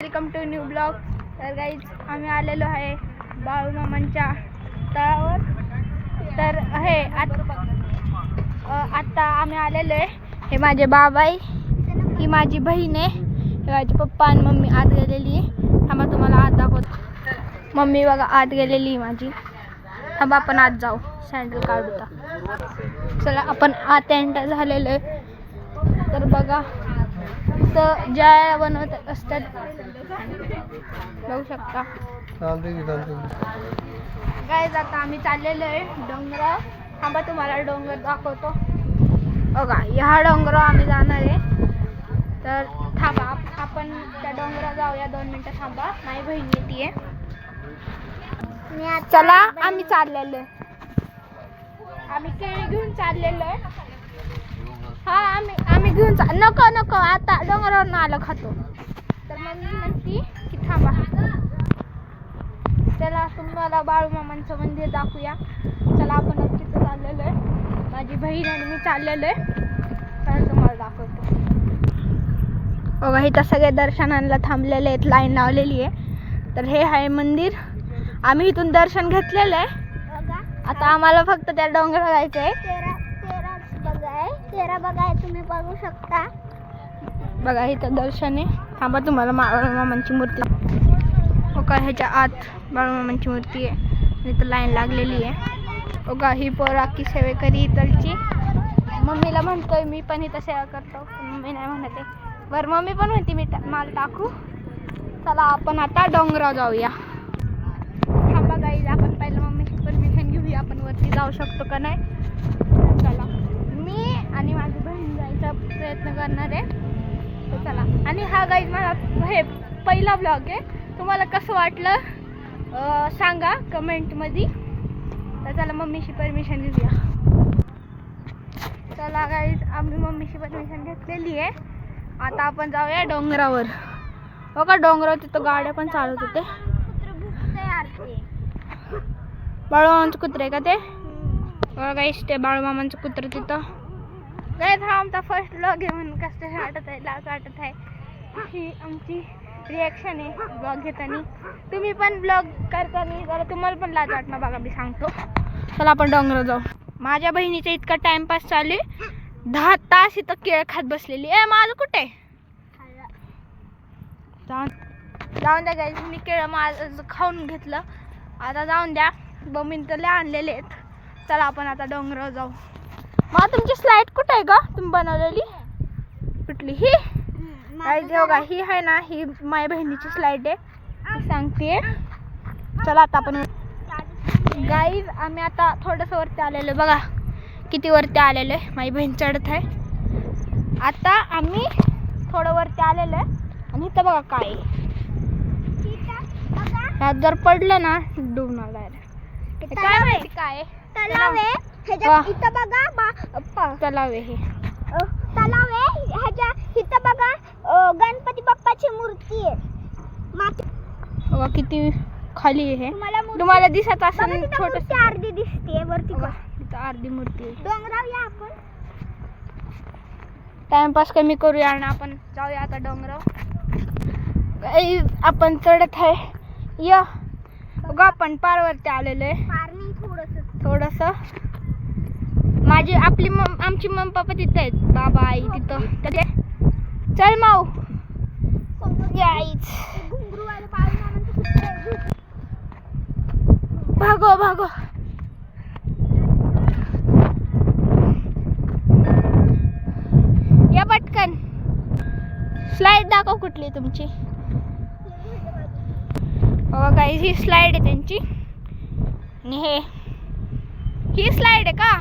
Welcome to new blog. तर guys आम्ही आलेलो आहे बाळू मामांच्या तळावर. तर हे आत- आत्ता आम्ही आलेलो आहे. हे माझे बाबाई ही माझी बहीण आहे. हे माझे पप्पा आणि मम्मी आत गेलेली आहे. थांबा तुम्हाला आत दाखवतो. मम्मी बघा आत गेलेली माझी. थांबा आपण आत जाऊ. सँडल काढू चला आपण आत एंटर झालेलो आहे. तर बघा तर ज्या बनवत असतात बघू शकता. चालते की चालते काय आता आम्ही चाललेलो आहे डोंगरावर थांबा तुम्हाला डोंगर दाखवतो. बघा ह्या डोंगरावर आम्ही जाणार आहे. तर थांबा आप- आपण त्या डोंगरावर जाऊया. दोन मिनटं थांबा. माझी बहीण येते चला आम्ही चाललेलो आहे. आम्ही केळी घेऊन चाललेलो आहे. हा आम्ही आम्ही घेऊन चा नको नको आता डोंगरावर आलं खातो. तर मम्मी म्हणती की थांबा. चला तुम्हाला बाळूमामांचं मंदिर दाखवूया. चला आपण तिथं चाललेलो आहे. माझी बहीण आणि मी चाललेलो आहे. तर तुम्हाला दाखवतो. बघा इथं सगळे दर्शनाला थांबलेले आहेत लाईन लावलेली आहे. तर हे आहे मंदिर. आम्ही इथून दर्शन घेतलेलं आहे. आता आम्हाला फक्त त्या डोंगरावर जायचं आहे तेरा बघा तुम्ही बघू शकता. बघा इथं दर्शन. आहे थांबा तुम्हाला बाळूमामांची मूर्ती ओका हो ह्याच्या आत बाळूमामांची मूर्ती आहे. आणि इथं लाईन लागलेली आहे. हो ओका ही पोराकी सेवेकरी इथलची मम्मीला म्हणतोय मी पण इथं सेवा करतो. मम्मी नाही म्हणत आहे. बरं मम्मी पण म्हणते मी माल टाकू. चला आपण आता डोंगराव जाऊया. थांबा गाईज आपण पहिलं मम्मीची परमिशन घेऊया. आपण वरती जाऊ शकतो का नाही? आणि माझी बहीण जायचा प्रयत्न करणार आहे. तर चला. आणि हा गाईज माझा हे पहिला ब्लॉग आहे. तुम्हाला कसं वाटलं सांगा कमेंटमध्ये तर चला मम्मीशी परमिशन घेऊया. चला गाईज आम्ही मम्मीशी परमिशन घेतलेली आहे. आता आपण जाऊया डोंगरावर. हो का डोंगरावर तिथं गाड्या पण चालत होते कुत्र बाळूमामांचं कुत्र आहे का ते? बघा गाईस ते बाळूमामांचं कुत्र तिथं. काय हा आमचा फर्स्ट ब्लॉग आहे म्हणून कसं वाटत आहे लाज वाटत आहे. ही आमची रिॲक्शन आहे ब्लॉग घेताना. तुम्ही पण ब्लॉग करताना जरा तुम्हाला पण लाज वाटणार बघा मी सांगतो. चला आपण डोंगर जाऊ. माझ्या बहिणीचा इतका टाइमपास चालू आहे. दहा तास इथं केळ खात बसलेली ए माझं कुठे जाऊन जाऊन द्या गाईज मी केळं माझं खाऊन घेतलं. आता जाऊन द्या. बमिन तर आणलेले आहेत. चला आपण आता डोंगरावर जाऊ. मग तुमची स्लाईड कुठे आहे का तुम्ही बनवलेली? कुठली? ही? बघा ही आहे ना ही माझ्या बहिणीची स्लाईड आहे. सांगते. चला आता आपण गाईज आम्ही आता थोडंसं वरती आलेलो. बघा किती वरती आलेलो आहे. माझी बहीण चढत आहे. आता आम्ही थोडं वरती आलेलो आहे. आणि इथं बघा काय जर पडलं ना डुबणार काय माहिती काय ह्याच्यात इथं बघा तलाव आहे हे. तलाव आहे. ह्याच्या इथं बघा गणपती बाप्पाची मूर्ती आहे. माती बघा किती खाली आहे तुम्हाला दिसत असेल छोटस. मूर्ती अर्धी दिसते वरती तिथं अर्धी मूर्ती आहे. डोंगराव या आपण. टाइमपास कमी करूया आणि आपण जाऊया आता डोंगरावर. गाई, आपण चढत आहे. या. बघा आपण पारवरती आलेलो आहे. थोडस. थोडस. माझी आपली मम आमची मम्मी पप्पा तिथं आहेत. बाबा आई तिथं. तर चल माऊ. भागो भागो. या पटकन. स्लाइड दाखव कुठली तुमची. काही ही स्लाइड आहे त्यांची. आणि हे ही स्लाइड आहे का?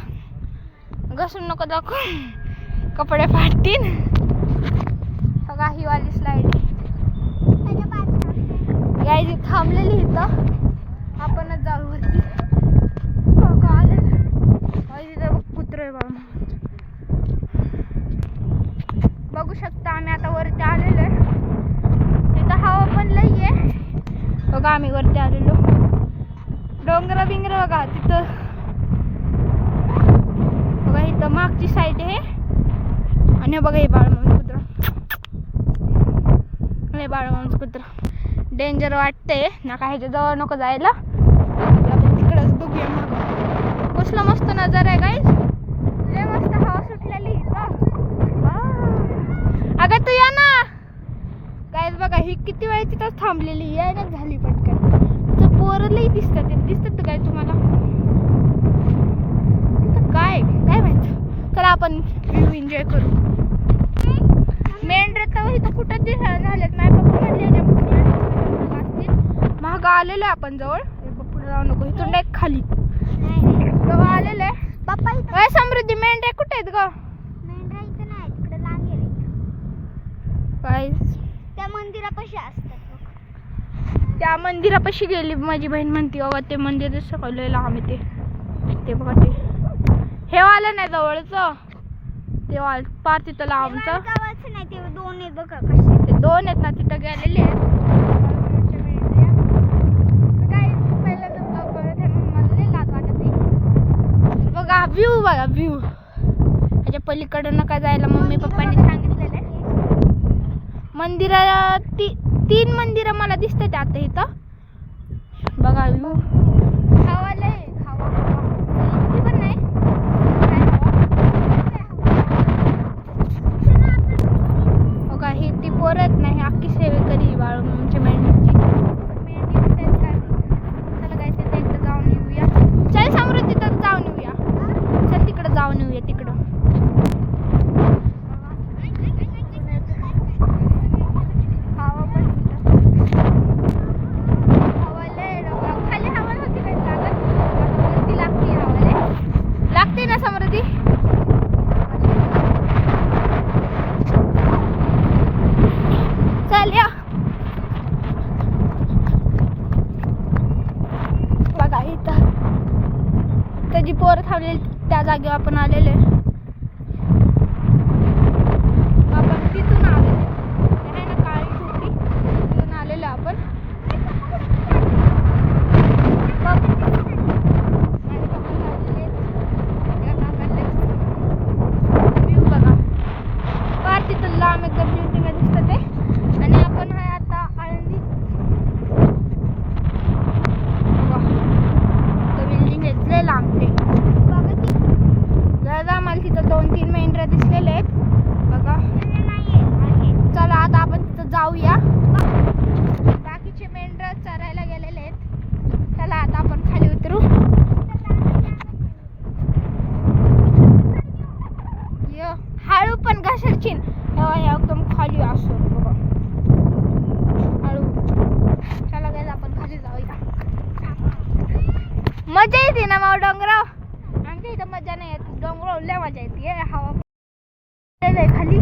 घसून नको दाखवून कपडे फाटतील बघा ही वाली स्लाइड आहे त्याच्या थांबलेली इथं. आपणच जाऊ वरती. बघा आलेलं कुत्र आहे बाबा बघू शकता आम्ही आता वरती आलेलो आहे. तिथं हवा पण लई आहे. बघा आम्ही वरती आलेलो. डोंगर बिंगर बघा तिथं. बघा इथं मागची साईड आहे. आणि बघा हे बाळ कुत्र. आहे कुत्र. डेंजर वाटते. ना काय ह्याच्या जवळ नको जायला. आपण तिकडंच बघूया मग. कसला मस्त नजारा आहे गाईज लय मस्त हवा सुटलेली. अगं तू या ना. गाईज बघा ही किती वेळ तिथंच थांबलेली. यायला झाली पटकन. तिथं पोरलंही लई दिसतात. ते दिसतात काय तुम्हाला? तिथं काय? चला आपण व्ह्यू एन्जॉय करू. मेन रस्ता इथं कुठं दिसायला झालेत. नाही पप्पा म्हणले महाग आलेलो आहे आपण जवळ. पुढे जाऊ नको. इथून डायरेक्ट खाली. जवळ आलेलो आहे. पप्पा समृद्धी मेंढ्या कुठे आहेत ग? काय? त्या मंदिरापाशी असतात. त्या मंदिरापाशी गेली. माझी बहीण म्हणते बाबा ते मंदिर सकाळी लांब आहे ते. ते बघा ते. हे वालं नाही जवळचं. ते वाल पार तिथं लांबचं. गावाचं नाही ते दोन आहेत बघा कसे ते दोन आहेत ना तिथं गेलेले आहेत. आहे आहे. बघा व्ह्यू बघा व्ह्यू त्याच्या पलीकडं नका जायला मम्मी पप्पांनी सांगितलेलं आहे? मंदिरा ती तीन मंदिरं मला दिसतात आता इथं. बघा व्ह्यू हवा लय हवा इतकी पण नाही काय हवा? बघा ही ती पोरं आहेत ना ही अख्खी सेवेकरी बाळूमामाच्या मेंढीची मेंढी कुठे आहेत काय माहीत. चला काय तिथे एकदा जाऊन येऊया चल समृद्धी तिथं जाऊन येऊया चल तिकडं जाऊन येऊया तिकडं हवा पण इथं. हवा लय डोंगरावर. खाली हवा नव्हती काही लागत. ती लागते हवा लय. लागते ना समृद्धी चल या बघा इथं त्याची पोरं थांबलेली त्या जागेवर आपण आलेलो आहे आपण तिथून आलेलो आहे. आहे ना काळी झोपडी तिथून आलेलो आहे आपण बघ. माझे पप्पा झालेले आहेत. या काकांना. View बघा फार तिथं लांब एकदम ब्युटीला दिसतं ते आणि आपण आहे आता आळंदी बिल्डिंग आहेत लय लांब ते बघा ती आम्हाला तिथं दोन तीन मेंढऱ्या दिसलेले आहेत. बघा. चला आता आपण तिथं जाऊया. बाकीचे मेंढर चरायला गेलेले आहेत. चला आता आपण खाली उतरू. हळू पण घसरचीन एकदम खाली असो बघा. हळू. चला गाईज आपण खाली जाऊया. मजा येते ना माव डोंगराव आमच्या इथं मजा नाही येत डोंगराव लय मजा येते हवा लय खाली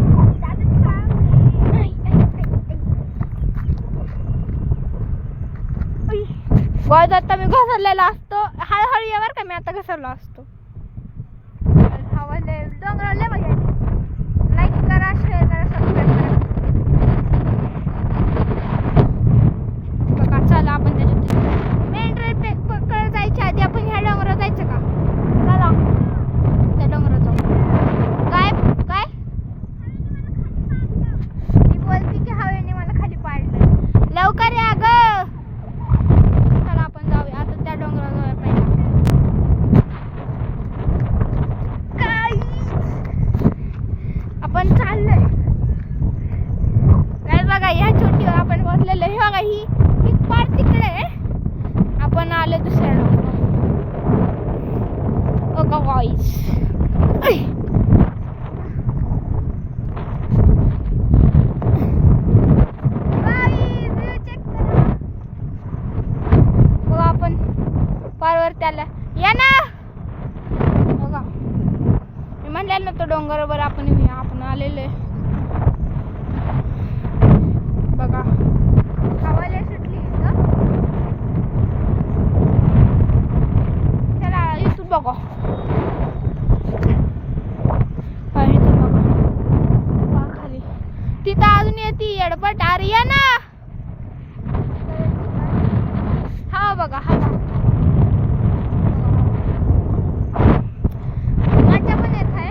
गोळ्यात तर मी घसरलेला असतो. हळूहळू ये का मी आता घसरलो असतो. हवाले लय डोंगरावर लय लाईक करा शेअर करा सबस्क्राईब करा. बघा चला आपण त्याच्यात मेन मेंढर पकड जायच्या आधी आपण ह्या डोंगरावर जायचं का? चला. त्या डोंगरावर जाऊ काय काय मी बोलते की हवेने मला खाली पाडलं लवकर या ग चला आपण जाऊया आता त्या डोंगरावर जाऊया पहिला काय आपण चाललोय काय बघा या छोटीवर आपण बसलेलो हे बघा ही ही पार तिकडे आहे आपण आलो दुसऱ्या डोंगरावर बघा गाईस बघा आपण पारवर त्याला. या ना. बघा. मी म्हणलेलं ना तो डोंगरावर आपण आपण आलेलो आहे. बघा हवा लय सुटली इथं. चला इथून बघा हा, इथून बघा वा खाली तिथं अजून येते येडपट अरे या ना हा बघा हा मजा पण येत आहे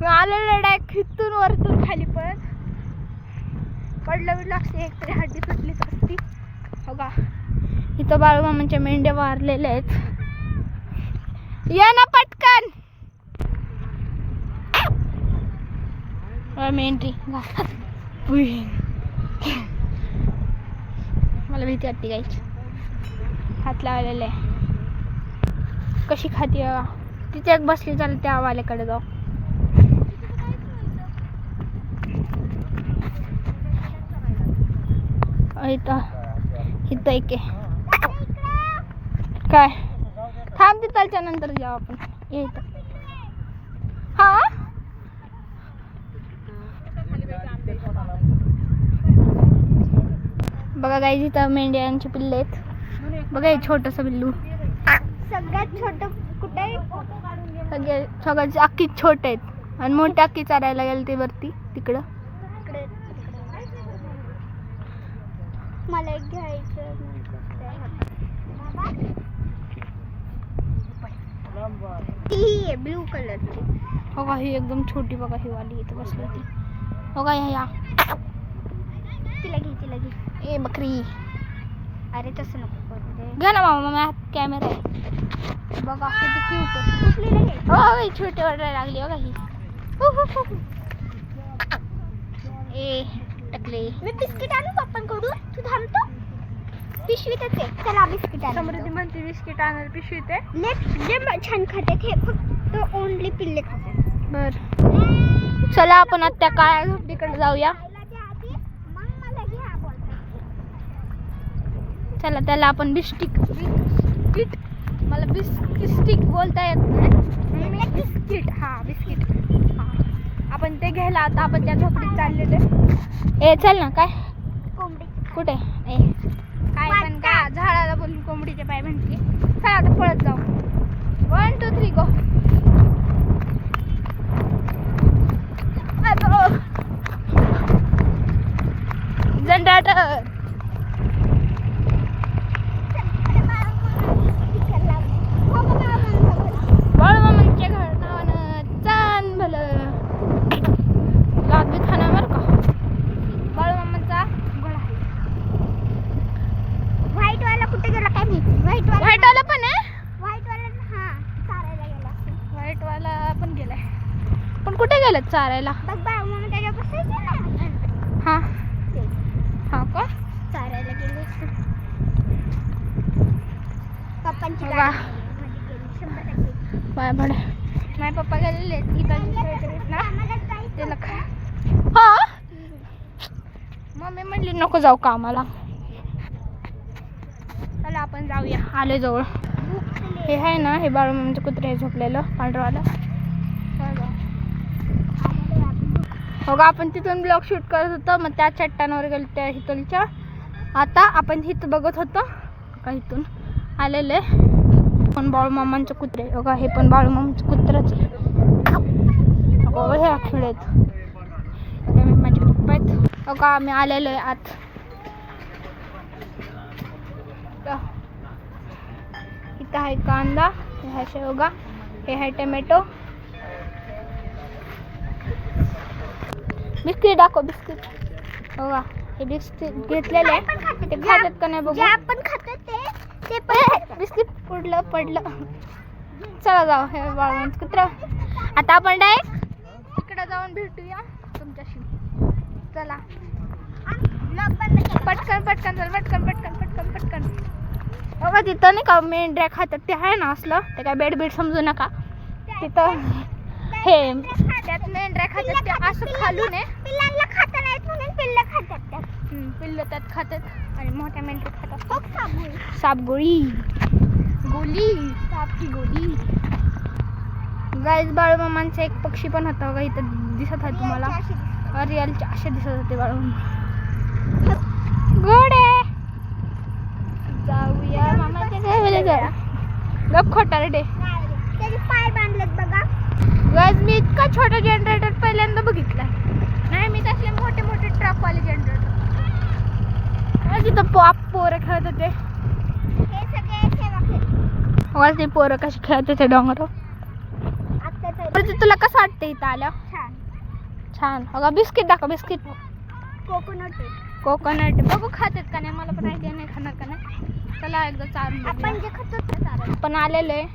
मी आलेलं डायरेक्ट इथून वरतून खाली पण पडलं बिडलं असते एक तरी हड्डी तुटलीच असती. हो का? इथं बाळूमामांच्या मेंढ्या वारलेल्या आहेत. या ना पटकन! मेंढी. मला भीती वाटते गायची हात लावलेले. कशी खाती तिथे एक बसली चालेल त्या वाल्याकडे जाऊ. इथं. इथं एक आहे. काय? थांब तिथलच्या नंतर जाऊ आपण. ये इथं. हा? बघा गाई तिथं मेंढ्यांची पिल्ले आहेत. बघा हे छोटस बिल्लू. सगळ्यात छोट कुठे? सगळे सगळ्याचे अख्खी छोटे आहेत. आणि मोठे अख्खी चारायला गेले ते वरती तिकडं. मला एक घ्यायचं ब्लू कलरची हो का ही एकदम छोटी बघा ही वाली इथं बसली होती हो का ह्या या। तिला घे तिला घे ए बकरी। अरे तसं नको करू दे। घ्या ना मामा माझ्या कॅमेरा आहे बघा किती क्यूट कुठलीला घे हो छोटी वाटायला लागली बघा हु. ए। टकले। मी बिस्किट आणू पप्पांकडून तू थांबतो पिशवीतच आहे चला बिस्किट आणू समृद्धी म्हणते बिस्किट आणायला पिशवीत आहे लेट जे म- छान खातात हे फक्त ओनली पिल्ले खातात बर। चला आपण आता काळ्या झोपडीकडे जाऊया. चला त्याला आपण बिस्टिक बिस्किट मला बिस्किट बोलता येत नाही. बिस्किट. हा बिस्किट. आपण ते घ्यायला आता आपण त्या झोपडीत चाललेले ए चल ना काय? कोंबडी कुठे? ए. काय पण का झाडाला बोलून कोंबडीचे पाय म्हणते. चल आता पळत जाऊ. One two three go generator बाळूमामांच्या घर नावानं चांद भलं लाद बी खाना बरं का बाळूमामांचा घोडा आहे व्हाईट वाला कुठे गेला काय माहिती? व्हाईट वाला व्हाईट वाला पण आहे? व्हाईट वाला हा चालायला गेला व्हाईट वाला पण गेलाय. पण कुठे गेलेत चारायला? बघ बा मग त्याच्या बसायचं ना हा हा का? चालायला गेले. पप्पांची टक्के. बाय बडे माझे पप्पा गेलेले ना. त्याला. खा हा? मम्मी म्हणली नको जाऊ कामाला. आपण जाऊया आले जवळ हे आहे ना हे बाळूमामाचं कुत्रे आहे झोपलेलं पांढरवाला. हो का आपण तिथून ब्लॉग शूट करत होतो मग त्या चट्टानवर गेलो त्या हितलच्या. आता आपण हित बघत होतो का इथून आलेले. पण बाळूमामांचे कुत्रे हो का हे पण बाळूमामांचं कुत्रच आहे. हो हे आखिड आहेत. माझे पप्पा आहेत हो का आम्ही आलेलो आहे आत. इथं आहे कांदा हे आहे शेवगा हे आहे टमॅटो। बिस्किट दाखव बिस्किट। हो का हे बिस्किट घेतलेले आहे खातो. ते खातात का नाही बघू आपण खातो ते ते पण बिस्किट पडलं पडलं चला जाऊ हे बाळवंत कुत्र। आता आपण डायरेक्ट तिकडे जाऊन भेटूया तुमच्याशी। चला. पटकन पटकन चल पटकन पटकन पटकन पटकन। बघा तिथं नाही का मेंढ्या खातात ते आहे ना असलं ते काय बेड बेड समजू नका. तिथं हे त्यात मेंढ्या खातात ते असं खालून आहे. पिल्लांना खाता नाहीत म्हणून पिल्लं खातात त्यात हम्म, पिल्लं त्यात खातात आणि मोठ्या मेंढ्या खातात सापगोळी गोली. सापची गोली. गाईज बाळूमामांचा एक पक्षी पण होता बघा इथं दिसत आहे तुम्हाला. रिअलचे असे दिसत. होते बाळूमामा. घोडे जाऊया. मामाच्या घरी जरा. गप खोटा डे त्याचे पाय बांधलेत बघा. गाईज मी इतका छोटा जनरेटर पहिल्यांदा बघितला. नाही मी तसले मोठे मोठे ट्रकवाले जनरेटर तिथं पॉप पोरं खेळत होते. हे सगळे सेवा खेळ बघा ते पोरं कशी खेळत होते डोंगर तुला कसं वाटतं इथं आल्या छान. छान. अगं बिस्किट दाखव बिस्किट. Coconut coconut. बघू खातात का नाही? मला पण आयडिया नाही खाणार का नाही. चला एकदा चारून आपण. जे खातो ते चालेल. आपण आलेलो आहे.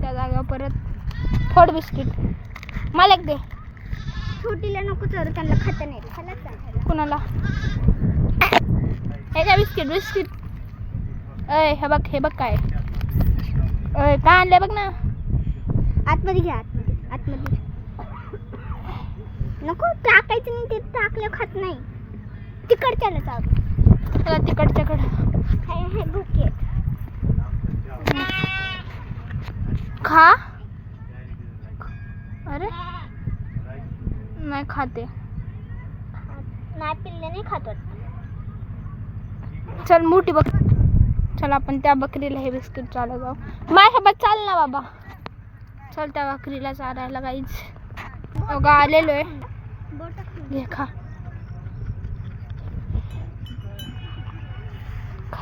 त्या जागेवर परत फोड बिस्किट. मला एक दे. छोटीला नको चर त्यांना खाता नाही. खायला. कुणाला? हे काय बिस्किट बिस्किट. अय हे बघ हे बघ काय. अय काय आणलंय बघ ना. आतमध्ये घ्या आतमध्ये. आतमध्ये. नको टाकायचं नाही ते टाकलं खात नाही. तिकडच्याला चालू चला तिकडच्याकडं भुके. खा. अरे? नाही खाते. नाही पिल्ले नाही खात. चल मोठी बक चल आपण त्या बकरीला हे बिस्किट चालू जाऊ माझ्यासोबत चाल ना बाबा. चल त्या बकरीला चारायला काहीच अगं आलेलो आहे. घे खा.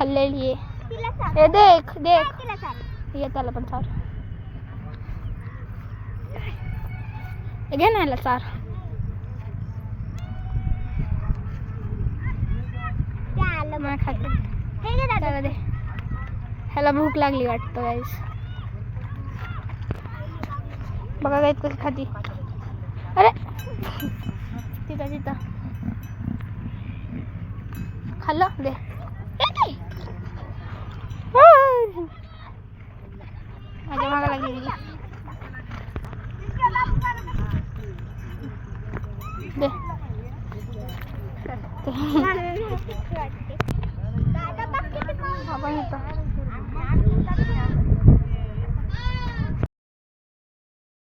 खाल्लेली आहे. हे देख देख. तिला चाल. ये त्याला पण चार. घे ना ह्याला चार. आलं. खाते. हे दे. ह्याला भूक लागली वाटतं गाईस बघा गाईस कशी खाती. अरे! तिथं तिथं. खाल्लं? दे हे घे. माझ्या